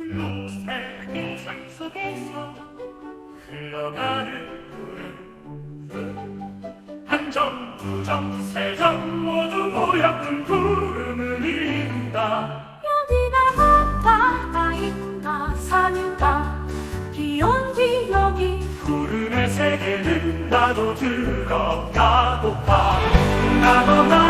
녹색 인상 속에서 흘러가는 구름. 한 점, 두 점, 세점 모두 모여 큰 구름을 이룬다. 여기가 바다인가 산인가 기온지 여기 구름의 세계는 나도 들어가고파. 나도 날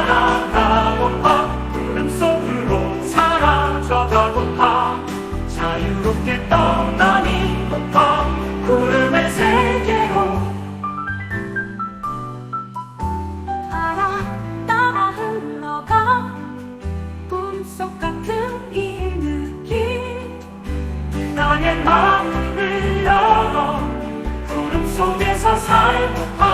자유롭게 떠나니고파 구름의 세계로. 알아 따라 흘러가. 꿈속 같은 이 느낌. 나의 마음을 열어. 구름 속에서 살고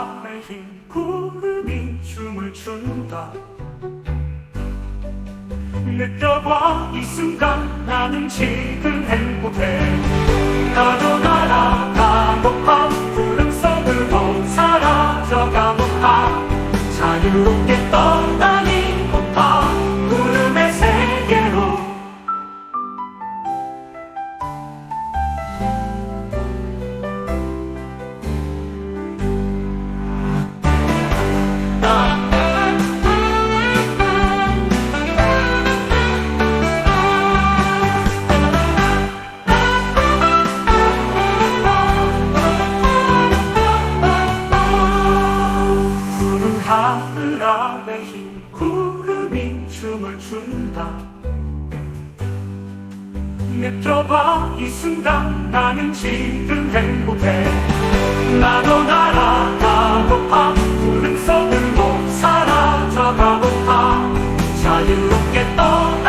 아래 흰 구름이 춤을 춘다. 느껴봐 이 순간 나는 지금 행복해. 나도 날아가고파 구름 속으로 사라져가고파 자유롭게 떠 하늘 아래 흰 구름이 춤을 춘다. 느껴봐 이 순간 나는 지금 행복해. 나도 날아가고파 구름 속을 못 사라져가고파. 자유롭게 떠